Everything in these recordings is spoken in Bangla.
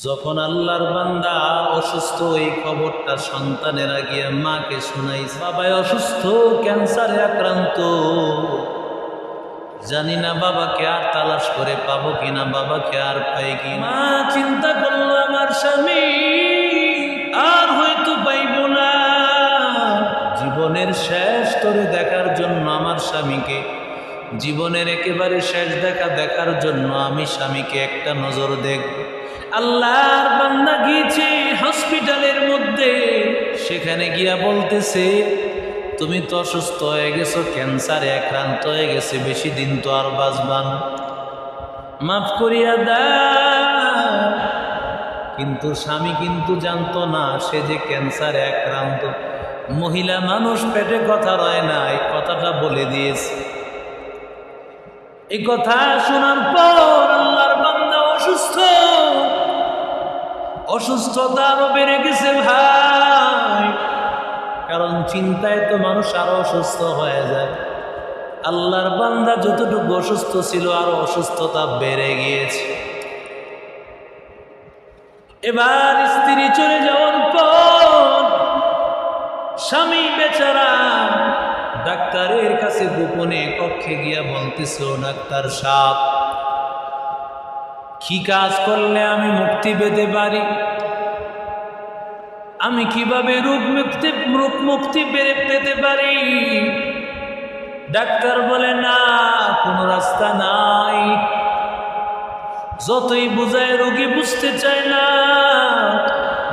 যখন আল্লাহর বান্দা অসুস্থ এই খবরটা সন্তানেরা গিয়ে মাকে শোনাই বাবাই অসুস্থ ক্যান্সারে আক্রান্ত। জানি না বাবাকে আর তালাশ করে পাবো কিনা বাবাকে আর পাই কি মা চিন্তা করল আমার স্বামী আর হয়তো পাইব না। জীবনের শেষ তরে দেখার জন্য আমার স্বামীকে জীবনের একেবারে শেষ দেখা দেখার জন্য আমি স্বামীকে একটা নজর দেখব। আল্লাহর বান্দা গিয়েছে হসপিটালের মধ্যে। সেখানে গিয়া বলতেছে, তুমি তো অসুস্থ হয়ে গেছো, ক্যান্সারে আক্রান্ত হয়ে গেছে, বেশি দিন তো আর বাঁচবান মাফ করিয়া দা কিন্তু স্বামী কিন্তু জানতো না, সে যে ক্যান্সারে আক্রান্ত। মহিলা মানুষ পেটে কথা রয় না, এই কথাটা বলে দিয়েছে। এই কথা শোনার পর আল্লাহর বান্দা অসুস্থ। অসুস্থতা আরও বেড়ে গেছে ভাই। কারণ চিন্তায় তো মানুষ আরও অসুস্থ হয়ে যায়। আল্লাহর বান্দা যতটুকু অসুস্থ ছিল, আরও অসুস্থতা বেড়ে গিয়েছে। এবার স্ত্রী চলে যাওয়ার পর স্বামী বেচারা ডাক্তারের কাছে গোপনে কক্ষে গিয়া বলতেছে ডাক্তার সাপ কি কাজ করলে আমি মুক্তি পেতে পারি? আমি কীভাবে রোগ মুক্তি রোগ মুক্তি পেরে পেতে পারি? ডাক্তার বলে, না, কোনো রাস্তা নাই। যতই বোঝায় রোগী বুঝতে চায় না।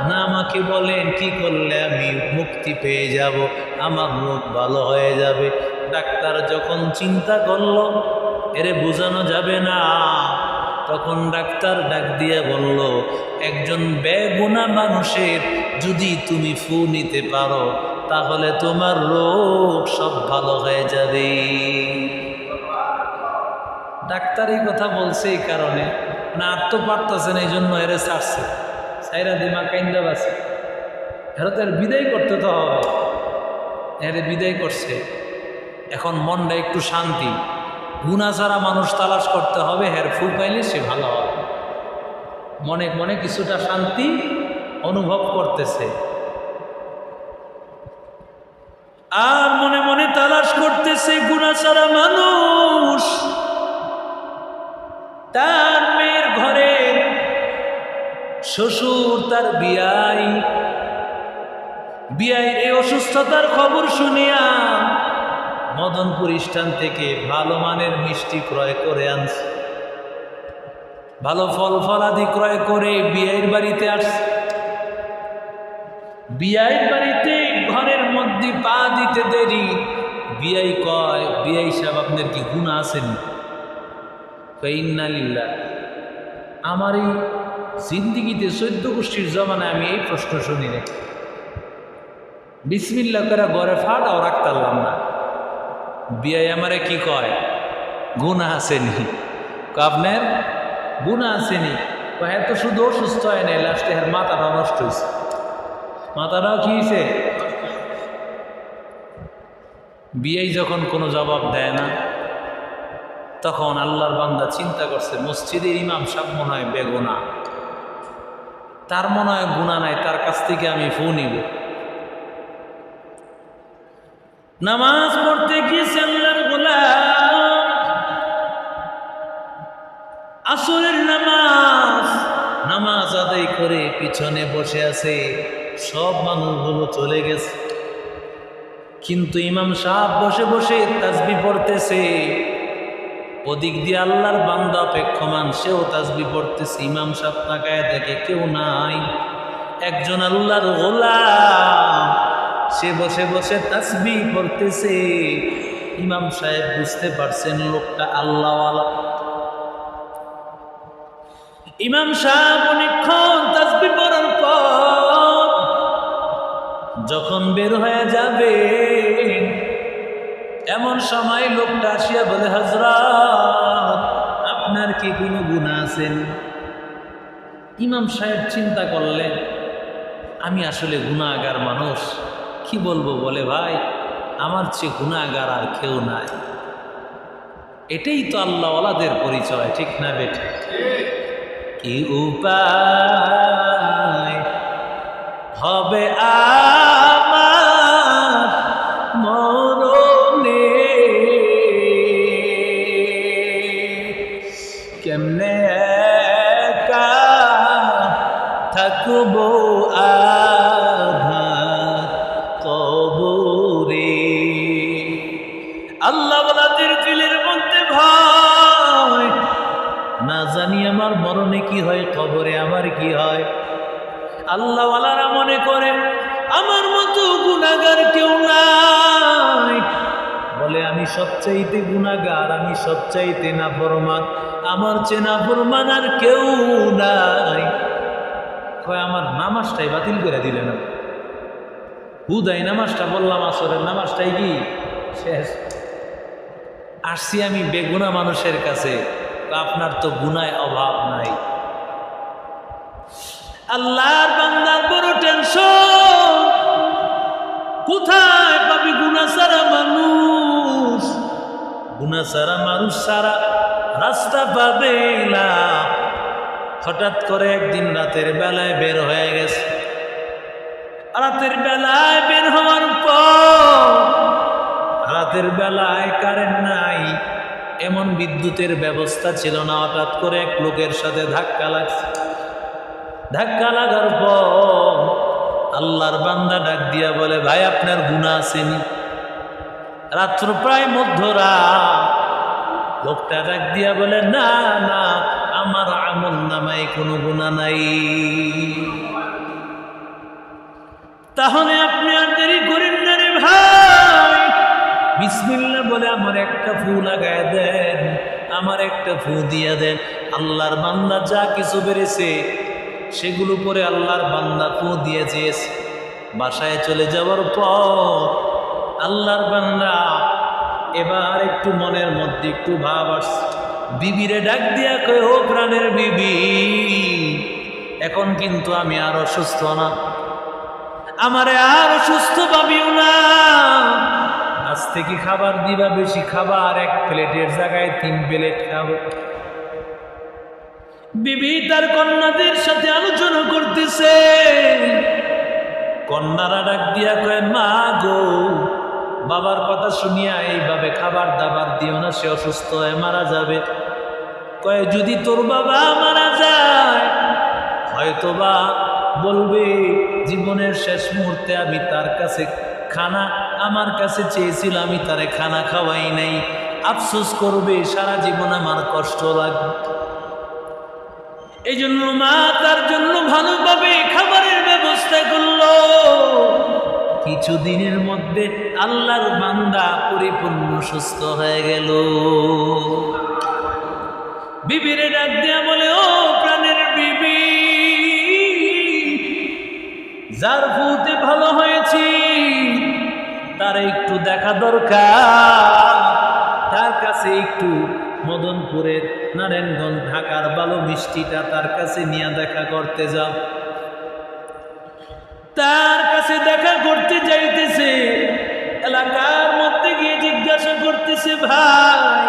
না, আমাকে বলেন, কি করলে আমি মুক্তি পেয়ে যাব? আমার রোগ ভালো হয়ে যাবে। ডাক্তার যখন চিন্তা করল, এরে বোঝানো যাবে না। তখন ডাক্তার ডাক দিয়ে বলল, একজন বেগুনা মানুষের যদি তুমি ফু নিতে পারো, তাহলে তোমার রোগ সব ভালো হয়ে যাবে। ডাক্তার এই কথা বলছে এই কারণে। না আর এই জন্য এরে ছাড়ছে। সাইরা দিমা, কাইন্দা বাসে এরা তো বিদায় করতে তো হবে। এরে বিদায় করছে। এখন মনটা একটু শান্তি। গুণা ছাড়া মানুষ তালাশ করতে হবে, হের ফুল পাইলে সে ভালো হবে। মনে মনে কিছুটা শান্তি অনুভব করতেছে। আর মনে মনে তালাশ করতেছে গুণা ছাড়া মানুষ তার মেয়ের ঘরে শ্বশুর তার বিয়াই। বিয়াই এই অসুস্থতার খবর শুনিয়া মদনপুর স্থান থেকে ভালো মানের মিষ্টি ক্রয় করে আনছে। ভালো ফল ফলাদি ক্রয় করে বিয়ের বাড়িতে আসছে। বিয়ের বাড়িতে ঘরের মধ্যে পা দিতে দেরি। বিয়াই কয়, বিয়াই সাহেব, আপনার কি গুণা আসেনি ইন্নালিল্লা আমার এই জিন্দিগিতে চৈদ্দ গোষ্ঠীর জমানায় আমি এই প্রশ্ন শুনি না বিসমিল্লা করে গড়ে ফাটাও, রাখতারলাম না। বিয়াই আমারে কি কয়? গুণা আসেনি। আপনার গুণা আসেনি। হ্যাঁ তো শুধু অসুস্থ হয় নাই, লাস্টে হ্যাঁ মাথাটা নষ্ট হয়েছে মাথাটাও কি হয়েছে বিয়েই যখন কোনো জবাব দেয় না, তখন আল্লাহর বান্দা চিন্তা করছে, মসজিদের ইমাম সাহেব মনে হয় বেগুনা। তার মনে হয় গুণা নাই, তার কাছ থেকে আমি ফু নিব। নামাজ পড়তে গিয়েছে আসরের নামাজ নামাজ আদায় করে পিছনে বসে আছে, সব মানুষগুলো চলে গেছে। কিন্তু ইমাম সাহেব বসে বসে তাজবি পড়তেছে। ওদিক দিয়ে আল্লাহর বান্দা অপেক্ষমান, সেও তাজবি পড়তেছে। ইমাম সাহেব তাকায় দেখে কেউ নাই। একজন আল্লাহর গোলাম, সে বসে বসে তাজবি পড়তেছে। ইমাম সাহেব বুঝতে পারছেন লোকটা আল্লাহওয়ালা। ইমাম সাহেব অনেকক্ষণ তাসবি পড়ার পর যখন বের হয়ে যাবে, এমন সময় লোকটা আসিয়া বলে হজরত আপনার কি কোনো গুণা আছেন ইমাম সাহেব চিন্তা করলেন, আমি আসলে গুণাগার মানুষ, কি বলব? বলে, ভাই, আমার চেয়ে গুণাগার আর কেউ নাই। এটাই তো আল্লাহওয়ালাদের পরিচয়, ঠিক না বেটে কি উপায়? হবে আ কি হয়? কবরে আমার কি হয়? আল্লাহওয়ালারা মনে করে, আমার মতো গুণাগার কেউ নাই। বলে, আমি সবচাইতে গুণাগার আমি সবচাইতে না ফরমান আমার চেনা ফরমান আর কেউ নাই। কয়, আমার নামাজটাই বাতিল করে দিলে না হুদাই নামাজটা বললাম, আসরের নামাজটাই কি? শেষ। আসছি আমি বেগুনা মানুষের কাছে। আপনার তো গুনায় অভাব নাই। আল্লাহর বান্দার বড় টেনশন কোথায় পাবি গুনা সারা মানুষ? গুনা সারা মানুষ সারা রাস্তা পাবে না। হঠাৎ করে একদিন রাতের বেলায় বের হয়ে গেছে। রাতের বেলায় বের হওয়ার পর রাতের বেলায় কারেন্ট নাই, এমন বিদ্যুতের ব্যবস্থা ছিল না। হঠাৎ করে এক লোকের সাথে ধাক্কা লাগছে। ধাক্কা লাগার পর আল্লাহর বান্দা ডাক দিয়া বলে, ভাই, আপনার গুণা আসেনি রাত্র প্রায় মধ্যরাত। লোকটা ডাক দিয়া বলে, না না, আমার আমল নামায় কোনো গুণা নাই। তাহলে আপনি আর দেরি করেন না রে ভাই। বিসমিল্লা বলে, আমার একটা ফু লাগায় দেন, আমার একটা ফু দিয়া দেন। আল্লাহর বান্দা যা কিছু বেড়েছে সেগুলো পরে আল্লাহর বান্দা ফু দিয়ে চেয়েছে বাসায় চলে যাওয়ার পর আল্লাহর বান্দা এবার একটু মনের মধ্যে একটু ভাব আসছে। বিবিরে ডাক দিয়া কয়, ও প্রাণের বিবি, এখন কিন্তু আমি আর অসুস্থ না। আমারে আর অসুস্থ পাবিও না। আজ থেকে খাবার দিবা, বেশি খাবার, এক প্লেটের জায়গায় তিন প্লেট খাব। বিবি তার কন্যাদের সাথে আলোচনা করতেছে। কন্যারা ডাক দিয়া কয়, মা গো, বাবার কথা শুনিয়া এইভাবে খাবার দাবার দিও না, সে অসুস্থ হয়ে মারা যাবে। কয়, যদি তোর বাবা মারা যায়, হয়তোবা বলবে, জীবনের শেষ মুহূর্তে আমি তার কাছে খানা, আমার কাছে চেয়েছিল, আমি তারে খানা খাওয়াই নাই। আফসোস করবে, সারা জীবন আমার কষ্ট লাগবে। এই জন্য মা তার জন্য ভালোভাবে খাবারের ব্যবস্থা করল। কিছুদিনের মধ্যে আল্লাহর বান্দা পরিপূর্ণ সুস্থ হয়ে গেল। বিবিরে ডাক দিয়া বলে, ও প্রাণের বিবি, যার ফুতে ভালো হয়েছি, তার একটু দেখা দরকার, তার কাছে একটু মদনপুরের নারায়ণগঞ্জ, ঢাকার ভালো মিষ্টিটা তার কাছে নিয়ে দেখা করতে যাও। তার কাছে দেখা করতে যাইতেছে। এলাকার মধ্যে গিয়ে জিজ্ঞাসা করতেছে, ভাই,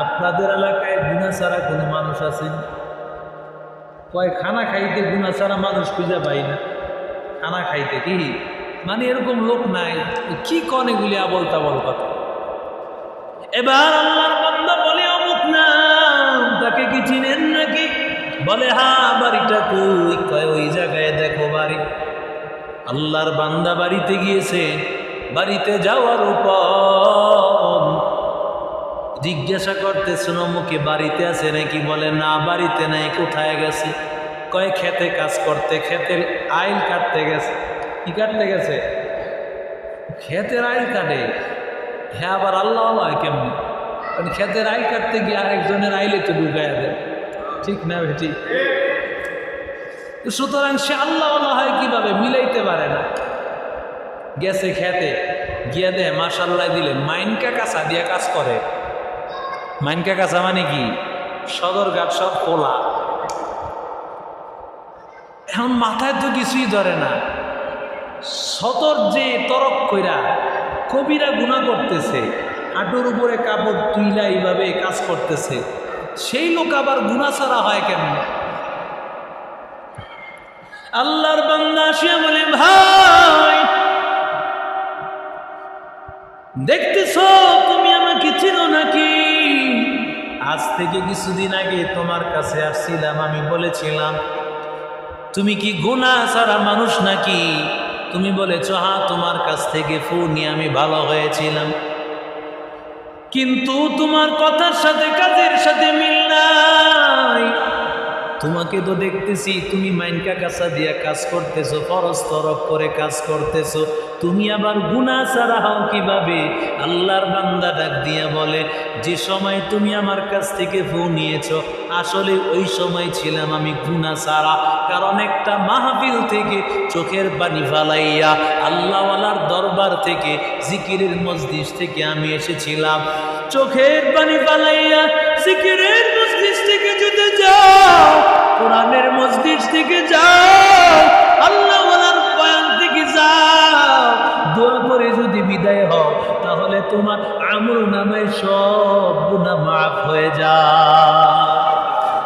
আপনাদের এলাকায় গুণা ছাড়া কোনো মানুষ আছে? কয়, খানা খাইতে গুণা ছাড়া মানুষ খুঁজে পাই না। খানা খাইতে কি? মানে এরকম লোক নাই। কি কন এগুলি আবল তাবল কথা? এবার আল্লাহর বান্দা বলে কি চিনেন নাকি? বলে, হা, বাড়িটা কই? কয়, ওই জায়গায় দেখো বাড়ি। আল্লাহর বান্দা বাড়িতে গিয়েছে, বাড়িতে যাওয়ার উপর জিজ্ঞাসা করতেছেন অমুকে বাড়িতে আছে নাকি? বলে, না, বাড়িতে নাই, কোথায় গেছে? কয়, খেতে কাজ করতে ক্ষেতের আইল কাটতে গেছে। কি কাটতে গেছে? ক্ষেতের আইল কাটে। হ্যাঁ আবার আল্লাহ কেমনি? কারণ ক্ষেতের আইল কাটতে গিয়ে আরেকজনের আইলে তো ঢুকায় দেয়। ঠিক না ঠিক সুতরাং সে আল্লাহ হয় কীভাবে মিলাইতে পারে না। গেছে খেতে গিয়ে দে মাসাল্লাহ দিলে, মাইনকা কাঁচা দিয়ে কাজ করে। মাইনকা কাঁচা মানে কি? সদরঘাট সব খোলা। এখন মাথায় তো কিছুই ধরে না। সতর যে তরক কইরা, কবিরা গুণা করতেছে হাঁটুর উপরে কাপড় তুইলা এইভাবে কাজ করতেছে। সেই লোক আবার গুণা ছাড়া হয় কেন? আল্লাহর বান্দা আসিয়া বলে, ভাই, দেখতেছ, তুমি আমাকে চিনো নাকি? আজ থেকে কিছুদিন আগে তোমার কাছে আসছিলাম, আমি বলেছিলাম, তুমি কি গুণা ছাড়া মানুষ নাকি? তুমি বলেছ হ্যাঁ তোমার কাছ থেকে ফু নিয়ে আমি ভালো হয়েছিলাম। কিন্তু তোমার কথার সাথে কাজের সাথে মিল নাই। তোমাকে তো দেখতেছি, তুমি মাইনকা কাছা দিয়া কাজ করতেছো, ফরজ তরফ করে কাজ করতেছো। তুমি আবার গুণা ছাড়া হও কীভাবে? আল্লাহর বান্দা ডাক দিয়া বলে, যে সময় তুমি আমার কাছ থেকে ফু নিয়েছ, আসলে ওই সময় ছিলাম আমি গুণা ছাড়া। কারণ একটা মাহফিল থেকে চোখের পানি ফালাইয়া আল্লাহওয়ালার দরবার থেকে, জিকিরের মসজিদ থেকে আমি এসেছিলাম। চোখের পানি ফালাইয়া জিকিরের মসজিদ থেকে যদি যাও, কোরআনের মসজিদ থেকে যাও তোমার আমল নামে সব গুণা মাফ হয়ে যায়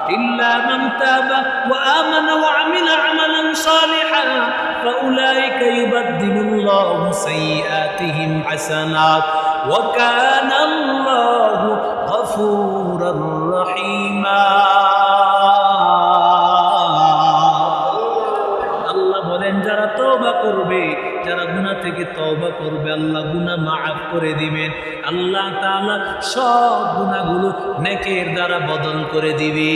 إلا من تاب وآمن وعمل عملا صالحا فأولئك يبدل الله سيئاتهم حسنات وكان الله غفورا رحيما তওবা করবে, আল্লাহ গুনা মাফ করে দিবেন। আল্লাহ তালা সব গুণাগুলো নেকের দ্বারা বদল করে দিবে